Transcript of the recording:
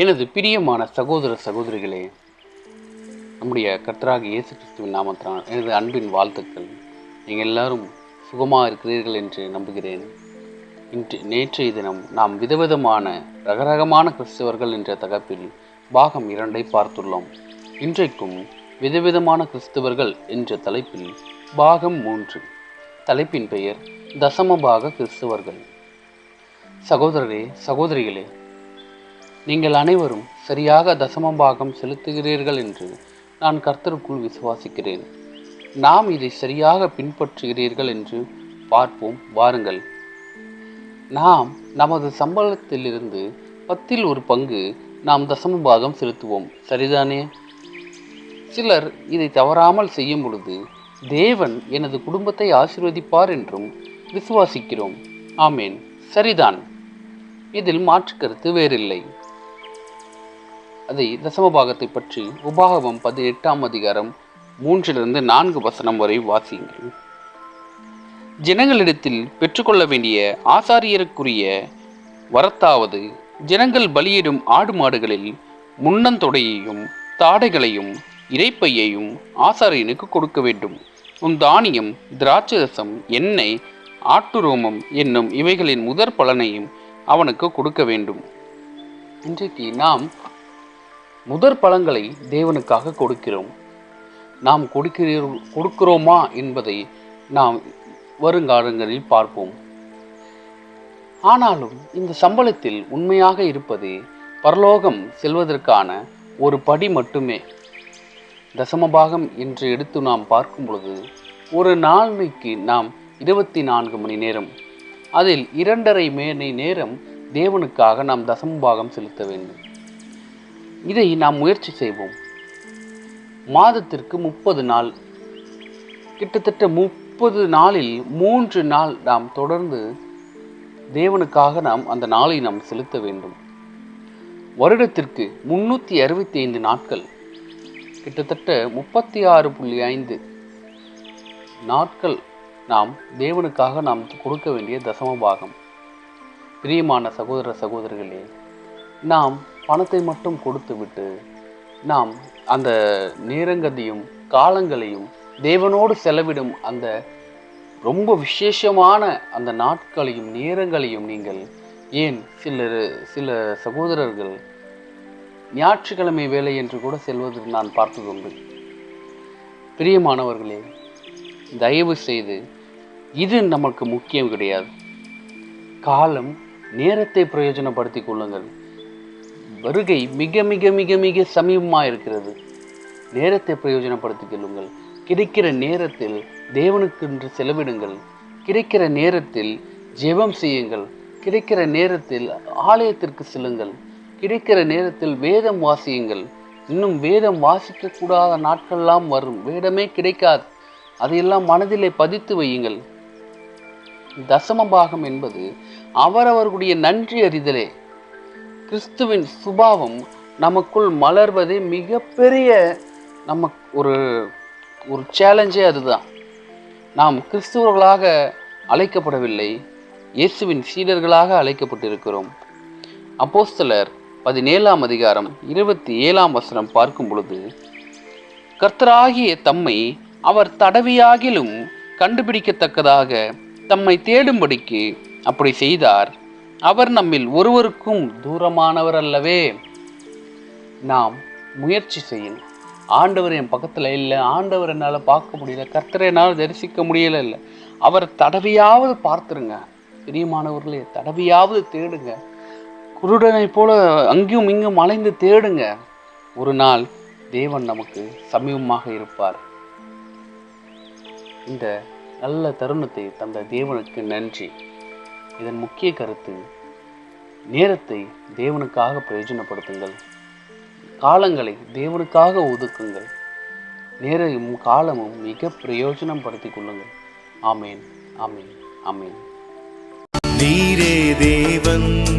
எனது பிரியமான சகோதர சகோதரிகளே நம்முடைய கர்த்தராக இயேசு கிறிஸ்துவின் நாமத்தினால் எனது அன்பின் வாழ்த்துக்கள். நீங்கள் எல்லாரும் சுகமாக இருக்கிறீர்கள் என்று நம்புகிறேன். இன்று நேற்றைய தினம் நாம் விதவிதமான ரகரகமான கிறிஸ்தவர்கள் என்ற தகப்பில் பாகம் இரண்டை பார்த்துள்ளோம். இன்றைக்கும் விதவிதமான கிறிஸ்தவர்கள் என்ற தலைப்பில் பாகம் மூன்று. தலைப்பின் பெயர் தசமபாக கிறிஸ்தவர்கள். சகோதரரே சகோதரிகளே நீங்கள் அனைவரும் சரியாக தசமம் பாகம் செலுத்துகிறீர்கள் என்று நான் கர்த்தருக்குள் விசுவாசிக்கிறேன். நாம் இதை சரியாக பின்பற்றுகிறீர்கள் என்று பார்ப்போம் வாருங்கள். நாம் நமது சம்பளத்திலிருந்து பத்தில் ஒரு பங்கு நாம் தசம பாகம் செலுத்துவோம் சரிதானே? சிலர் இதை தவறாமல் செய்யும் பொழுது தேவன் எனது குடும்பத்தை ஆசிர்வதிப்பார் என்றும் விசுவாசிக்கிறோம். ஆமேன். சரிதான். இதில் மாற்று கருத்து வேறில்லை. அதை தசமபாகத்தை பற்றி உபாகமம் பதினெட்டாம் அதிகாரம் மூன்றிலிருந்து நான்கு வசனம் வரை வாசியுங்கள். ஜனங்களிடத்தில் பெற்றுக்கொள்ள வேண்டிய ஆசாரியருக்குரிய வரத்தாவது ஜனங்கள் பலியிடும் ஆடு மாடுகளில் முன்னந்தொடையையும் தாடைகளையும் இறைப்பையையும் ஆசாரியனுக்கு கொடுக்க வேண்டும். உன் தானியம் திராட்சரசம் எண்ணெய் ஆட்டுரோமம் என்னும் இவைகளின் முதற் பலனையும் அவனுக்கு கொடுக்க வேண்டும். இன்றைக்கு நாம் முதற் பழங்களை தேவனுக்காக கொடுக்கிறோம். நாம் கொடுக்கிறோம் கொடுக்கிறோமா என்பதை நாம் வருங்காலங்களில் பார்ப்போம். ஆனாலும் இந்த சம்பளத்தில் உண்மையாக இருப்பது பரலோகம் செல்வதற்கான ஒரு படி மட்டுமே. தசமபாகம் என்று எடுத்து நாம் பார்க்கும் பொழுது ஒரு நாளைக்கு நாம் இருபத்தி நான்கு மணி நேரம் அதில் இரண்டரை மணி நேரம் தேவனுக்காக நாம் தசமபாகம் செலுத்த வேண்டும். இதை நாம் முயற்சி செய்வோம். மாதத்திற்கு முப்பது நாள். கிட்டத்தட்ட முப்பது நாளில் மூன்று நாள் நாம் தொடர்ந்து தேவனுக்காக நாம் அந்த நாளை நாம் செலுத்த வேண்டும். வருடத்திற்கு முன்னூற்றி அறுபத்தி ஐந்து நாட்கள். கிட்டத்தட்ட முப்பத்தி ஆறு புள்ளி ஐந்து நாட்கள் நாம் தேவனுக்காக நாம் கொடுக்க வேண்டிய தசம பாகம். பிரியமான சகோதர சகோதரிகளே நாம் பணத்தை மட்டும் கொடுத்துவிட்டு நாம் அந்த நேரங்கதையும் காலங்களையும் தேவனோடு செலவிடும் அந்த ரொம்ப விசேஷமான அந்த நாட்களையும் நேரங்களையும் நீங்கள் ஏன் சில சில சகோதரர்கள் ஞாயிற்றுக்கிழமை வேலை என்று கூட செல்வது நான் பார்த்ததுண்டு பிரியமானவர்களே தயவு செய்து இது நமக்கு முக்கியம் கிடையாது. காலம் நேரத்தை பிரயோஜனப்படுத்திக் கொள்ளுங்கள். வருகை மிக மிக மிக மிக சமீபமாக இருக்கிறது நேரத்தை பிரயோஜனப்படுத்திக் கொள்ளுங்கள். கிடைக்கிற நேரத்தில் தேவனுக்கென்று செலவிடுங்கள். கிடைக்கிற நேரத்தில் ஜெபம் செய்யுங்கள். கிடைக்கிற நேரத்தில் ஆலயத்திற்கு செல்லுங்கள். கிடைக்கிற நேரத்தில் வேதம் வாசியுங்கள். இன்னும் வேதம் வாசிக்கக்கூடாத நாட்கள்லாம் வரும். வேதமே கிடைக்காது. அதையெல்லாம் மனதிலே பதித்து வையுங்கள். தசம பாகம் என்பது அவரவர்களுடைய நன்றி அறிதலே. கிறிஸ்துவின் சுபாவம் நமக்குள் மலர்வதே மிகப்பெரிய நம்ம ஒரு ஒரு சேலஞ்சே அதுதான். நாம் கிறிஸ்துவர்களாக அழைக்கப்படவில்லை. இயேசுவின் சீடர்களாக அழைக்கப்பட்டிருக்கிறோம். அப்போஸ்தலர் பதினேழாம் அதிகாரம் இருபத்தி ஏழாம் வசனம் பார்க்கும் பொழுது கர்த்தராகிய தம்மை அவர் தடவியாகிலும் கண்டுபிடிக்கத்தக்கதாக தம்மை தேடும்படிக்கு அப்படி செய்தார். அவர் நம்மில் ஒருவருக்கும் தூரமானவர் அல்லவே நாம் முயற்சி செய்யும். ஆண்டவர் என் பக்கத்தில் இல்லை. ஆண்டவர் என்னால் பார்க்க முடியல. கர்த்தரை என்னால் தரிசிக்க முடியல இல்லை. அவர் தடவையாவது பார்த்துருங்க. பிரியமானவர்களே தடவையாவது தேடுங்க. குருடனை போல அங்கேயும் இங்கும் அலைந்து தேடுங்க. ஒரு நாள் தேவன் நமக்கு சமீபமாக இருப்பார். இந்த நல்ல தருணத்தை தந்த தேவனுக்கு நன்றி. இதன் முக்கிய கருத்து நேரத்தை தேவனுக்காக பிரயோஜனப்படுத்துங்கள். காலங்களை தேவனுக்காக ஒதுக்குங்கள். நேரையும் காலமும் மிக பிரயோஜனம் படுத்திக் கொள்ளுங்கள். ஆமேன் ஆமேன் ஆமேன். நீரே தேவன்.